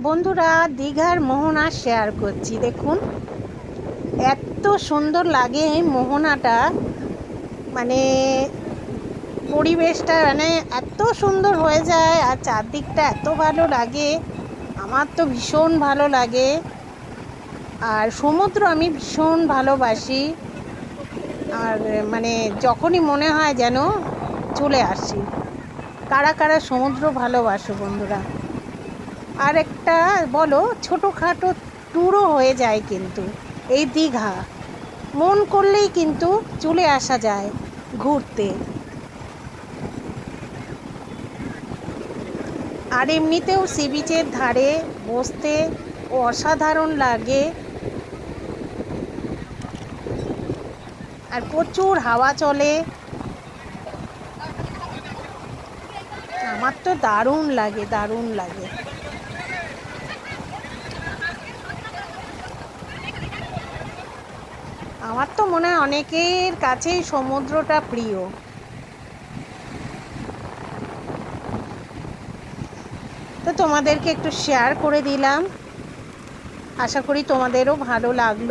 বন্ধুরা, দীঘার মোহনা শেয়ার করছি। দেখুন, এত সুন্দর লাগে মোহনাটা। মানে পরিবেশটা মানে এত সুন্দর হয়ে যায় আর চারদিকটা এত ভালো লাগে। আমার তো ভীষণ ভালো লাগে। আর সমুদ্র আমি ভীষণ ভালোবাসি। আর মানে যখনই মনে হয় যেন চলে আসি। কারা কারা সমুদ্র ভালোবাসো বন্ধুরা? আর একটা বলো, ছোটোখাটো ট্যুরও হয়ে যায় কিন্তু, এই দীঘা। মন করলেই কিন্তু চলে আসা যায় ঘুরতে। আর এমনিতেও সি বিচের ধারে বসতে অসাধারণ লাগে। আর প্রচুর হাওয়া চলে। আমার তো দারুণ লাগে দারুণ লাগে। আমার তো মনে হয় অনেকের কাছেই সমুদ্রটা প্রিয়। তো তোমাদেরকে একটু শেয়ার করে দিলাম। আশা করি তোমাদেরও ভালো লাগল।